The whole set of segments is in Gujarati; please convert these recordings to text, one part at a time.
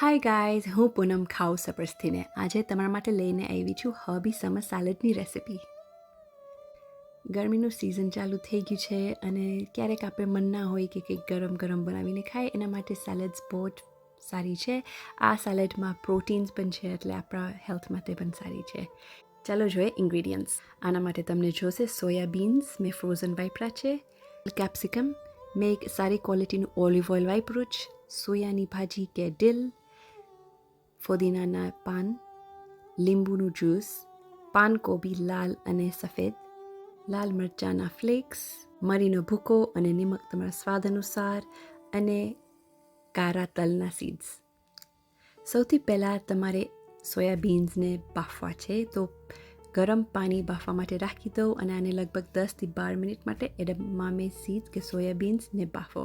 હાય ગાઈઝ હું પૂનમ ખાઉ સપર્સથીને. આજે તમારા માટે લઈને આવી છું હબી સમર સેલેડની રેસિપી. ગરમીનું સિઝન ચાલુ થઈ ગયું છે અને ક્યારેક આપણે મન ના હોય કે કંઈક ગરમ ગરમ બનાવીને ખાય એના માટે સેલેડ્સ બહુ સારી છે. આ સેલેડમાં પ્રોટીન્સ પણ છે એટલે આપણા હેલ્થ માટે પણ સારી છે. ચાલો જોઈએ ઇન્ગ્રીડિયન્ટ્સ આના માટે તમને જોશે સોયાબીન્સ મેં ફ્રોઝન વાપરા છે કેપ્સિકમ મેં એક સારી ક્વોલિટીનું ઓલિવ ઓઇલ વાપરું જ સોયાની ભાજી કે ડિલ ફોદીનાના પાન લીંબુનું જ્યુસ પાનકોબી લાલ અને સફેદ લાલ મરચાંના ફ્લેક્સ મરીનો ભૂકો અને નિમક તમારા સ્વાદ અનુસાર અને કારા તલના સીડ્સ સૌથી પહેલાં તમારે સોયાબીન્સને બાફવા છે તો ગરમ પાણી બાફવા માટે રાખી દો અને આને લગભગ દસથી બાર મિનિટ માટે એડમામે સીડ કે સોયાબીન્સને બાફો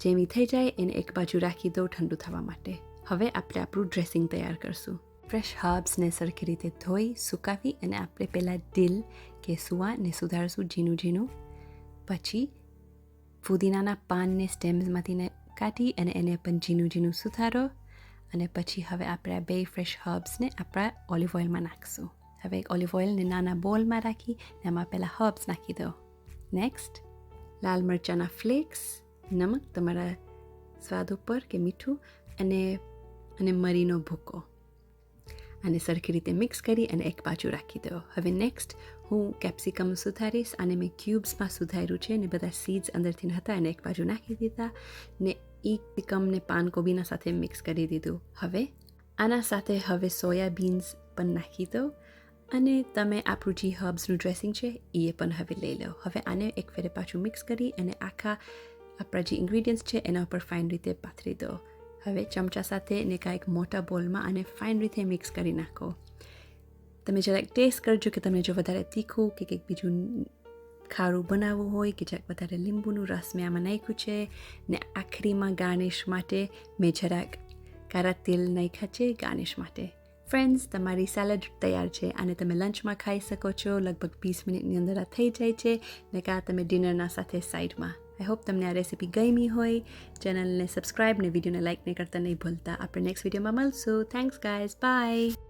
જેમી થઈ જાય એને એક બાજુ રાખી દો ઠંડુ થવા માટે હવે આપણે આપણું ડ્રેસિંગ તૈયાર કરશું. ફ્રેશ હર્બ્સને સરખી રીતે ધોઈ, સુકાવી અને આપણે પહેલાં દિલ કે સુવાને સુધારશું ઝીણું ઝીણું. પછી ફુદીનાના પાનને સ્ટેમ્સમાંથી કાઢી અને એને પણ ઝીણું ઝીણું સુધારો. અને પછી હવે આપણે આ બે ફ્રેશ હર્બ્સને આપણા ઓલિવ ઓઇલમાં નાખશું. હવે એક ઓલિવ ઓઇલને નાના બોલમાં રાખી એમાં પહેલાં હર્બ્સ નાખી દો. નેક્સ્ટ લાલ મરચાંના ફ્લેક્સ નમક તમારા સ્વાદ ઉપર કે મીઠું અને અને મરીનો ભૂકો. આને સરખી રીતે મિક્સ કરી અને એક બાજુ રાખી દો. હવે નેક્સ્ટ હું કેપ્સિકમ સુધારીશ અને મેં ક્યુબ્સમાં સુધાર્યું છે ને બધા સીડ્સ અંદરથી હતા અને એક બાજુ નાખી દીધા ને ઈ પાન પાનકોબીના સાથે મિક્સ કરી દીધું. હવે આના સાથે હવે સોયાબીન્સ પણ નાખી દો અને તમે આપણું જે હર્બ્સનું ડ્રેસિંગ છે એ પણ હવે લઈ લો. હવે આને એક ફેરે પાછું મિક્સ કરી અને આખા આપણા જે ઇન્ગ્રીડિયન્ટ્સ છે એના ઉપર ફાઇન રીતે પાથરી દો. હવે ચમચા સાથે ને કાંઈક મોટા બોલમાં અને ફાઇન રીતે મિક્સ કરી નાખો. તમે જરાક ટેસ્ટ કરજો કે તમને જો વધારે તીખું કે કંઈક બીજું ખારું બનાવવું હોય કે જરાક વધારે લીંબુનું રસ મેં આમાં નાખ્યું છે ને આખરીમાં ગાર્નિશ માટે મેં જરાક કારા તેલ નાખ્યા છે ગાર્નિશ માટે. ફ્રેન્ડ્સ તમારી સેલેડ તૈયાર છે અને તમે લંચમાં ખાઈ શકો છો. લગભગ વીસ મિનિટની અંદર આ થઈ જાય છે ને કાં તમે ડિનરના સાથે સાઈડમાં આઈ હોપ તમને આ રેસીપી ગમી હોય. ચેનલને સબસ્ક્રાઈબ ને વિડીયોને નહીં કરતા નહીં ભૂલતા. આપણે નેક્સ્ટ વિડીયોમાં મળશું. Thanks guys by